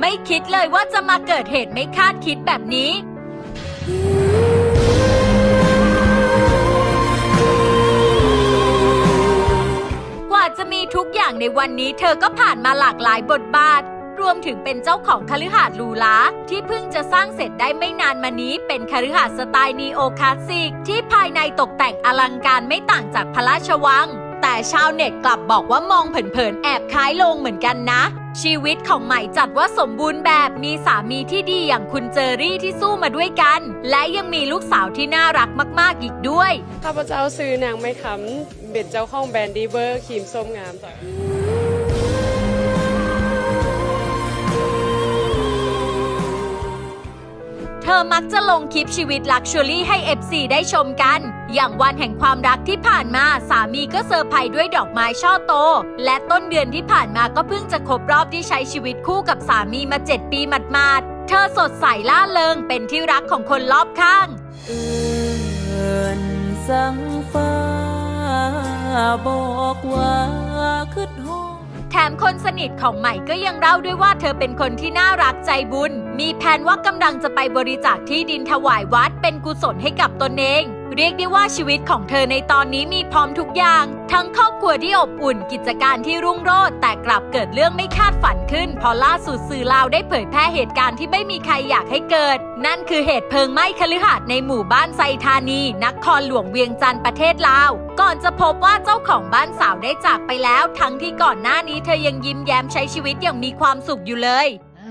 ไม่คิดเลยว่าจะมาเกิดเหตุไม่คาดคิดแบบนี้ กว่าจะมีทุกอย่างในวันนี้เธอก็ผ่านมาหลากหลายบทบาท รวมถึงเป็นเจ้าของคฤหาสน์หรูหราที่เพิ่งจะสร้างเสร็จได้ไม่นานมานี้ เป็นคฤหาสน์สไตล์นีโอคลาสสิก ที่ภายในตกแต่งอลังการไม่ต่างจากพระราชวัง แต่ชาวเน็ตกลับบอกว่ามองเผินๆแอบคล้ายลงเหมือนกันนะ ชีวิตของใหม่จัดว่าสมบูรณ์แบบมีสามีที่ดีอย่างคุณเจอรี่ที่สู้มาด้วยกัน และยังมีลูกสาวที่น่ารักมาก ๆ อีกด้วย ข้าพเจ้าซื้อนางไม่คำเบ็ดเจ้าของแบรนด์ดีเบอร์ครีมส้มงามจ้ะ อมักจะลงคลิปชีวิตลักชัวรี่ให้ FC ได้ชมกัน อย่างวันแห่งความรักที่ผ่านมาสามีก็เซอร์ไพรส์ด้วยดอกไม้ช่อโต และต้นเดือนที่ผ่านมาก็เพิ่งจะครบรอบที่ใช้ชีวิตคู่กับสามีมา 7 ปีหมาดๆ เธอสดใสล่าเริงเป็นที่รักของคนรอบข้างเอินสังฟ้าบอกว่าคืดฮอดแถมคนสนิทของใหม่ก็ยังเล่าด้วยว่าเธอเป็นคนที่น่ารักใจบุญ มีแผนว่ากำลังจะไปบริจาคที่ดินถวายวัดเป็นกุศลให้กับตนเอง เรียกได้ว่าชีวิตของเธอในตอนนี้มีพร้อมทุกอย่าง ทั้งครอบครัวที่อบอุ่นกิจการที่รุ่งโรจน์แต่กลับเกิดเรื่องไม่คาดฝันขึ้น พอล่าสุดสื่อลาวได้เผยแพร่เหตุการณ์ที่ไม่มีใครอยากให้เกิด นั่นคือเหตุเพลิงไหม้คฤหาสน์ในหมู่บ้านไซธานีนครหลวงเวียงจันทร์ประเทศลาว ก่อนจะพบว่าเจ้าของบ้านสาวได้จากไปแล้ว ทั้งที่ก่อนหน้านี้เธอยังยิ้มแย้มใช้ชีวิตอย่างมีความสุขอยู่เลย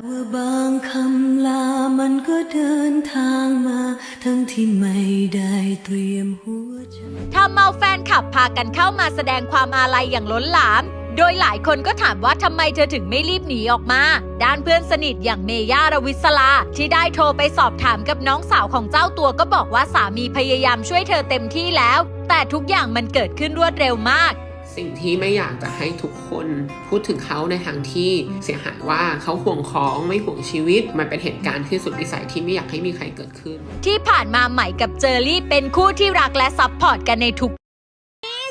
ว่าบางคำลามันก็เดินทางมา ทั้งที่ไม่ได้เตรียมหัวใจทำเอาแฟนคลับพากันเข้ามาแสดงความอาลัยอย่างล้นหลาม โดยหลายคนก็ถามว่าทำไมเธอถึงไม่รีบหนีออกมา ด้านเพื่อนสนิทอย่างเมย่ารวิศลา ที่ได้โทรไปสอบถามกับน้องสาวของเจ้าตัวก็บอกว่าสามีพยายามช่วยเธอเต็มที่แล้ว แต่ทุกอย่างมันเกิดขึ้นรวดเร็วมาก สิ่งที่ไม่อยากจะให้ทุกคนพูดถึงเขาในทางที่เสียหายว่าเขาห่วงของไม่ห่วงชีวิต มันเป็นเหตุการณ์ที่สุดวิสัยที่ไม่อยากให้มีใครเกิดขึ้น ที่ผ่านมาใหม่กับเจอรี่เป็นคู่ที่รักและซัพพอร์ตกันในทุก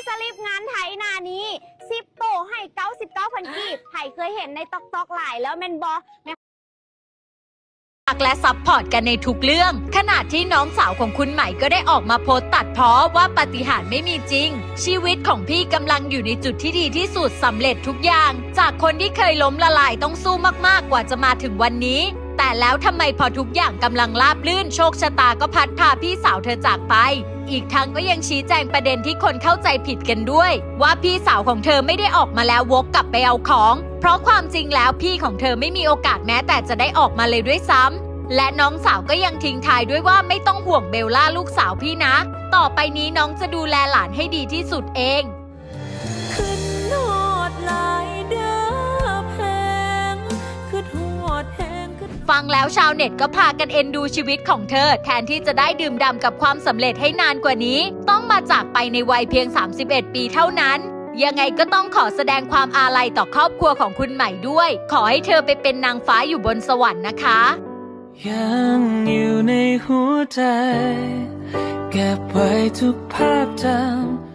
สลิปงานไทยหนานี้สิบโตให้เก้าสิบเก้าพันกีบไผ่เคยเห็นในตอกตอกหลายแล้วแมนบอ รักและซัพพอร์ตกันในทุกเรื่องขณะที่น้องสาวของคุณใหม่ก็ได้ออกมาโพสต์ตัดเพ้อว่าปาฏิหาริย์ไม่มีจริง ชีวิตของพี่กำลังอยู่ในจุดที่ดีที่สุดสำเร็จทุกอย่าง จากคนที่เคยล้มละลายต้องสู้มากๆกว่าจะมาถึงวันนี้ แต่แล้วทำไมพอทุกอย่างกำลังราบลื่นโชคชะตาก็พัดพาพี่สาวเธอจากไป อีกทั้งก็ยังชี้แจงประเด็นที่คนเข้าใจผิดกันด้วย ว่าพี่สาวของเธอไม่ได้ออกมาแล้ววกกลับไปเอาของ เพราะความจริงแล้วพี่ของเธอไม่มีโอกาสแม้แต่จะได้ออกมาเลยด้วยซ้ำและน้องสาวก็ยังทิ้งท้ายด้วยว่าไม่ต้องห่วงเบลล่าลูกสาวพี่นะ ต่อไปนี้น้องจะดูแลหลานให้ดีที่สุดเอง ฟังแล้วชาวเน็ตก็พากันเอ็นดูชีวิตของเธอ แทนที่จะได้ดื่มด่ำกับความสำเร็จให้นานกว่านี้ ต้องมาจากไปในวัยเพียง 31 ปีเท่านั้นยังไงก็ต้องขอแสดงความอาลัยต่อครอบครัวของคุณใหม่ด้วย ขอให้เธอไปเป็นนางฟ้าอยู่บนสวรรค์นะคะ ยังอยู่ในหัวใจ เก็บไว้ทุกภาพจำ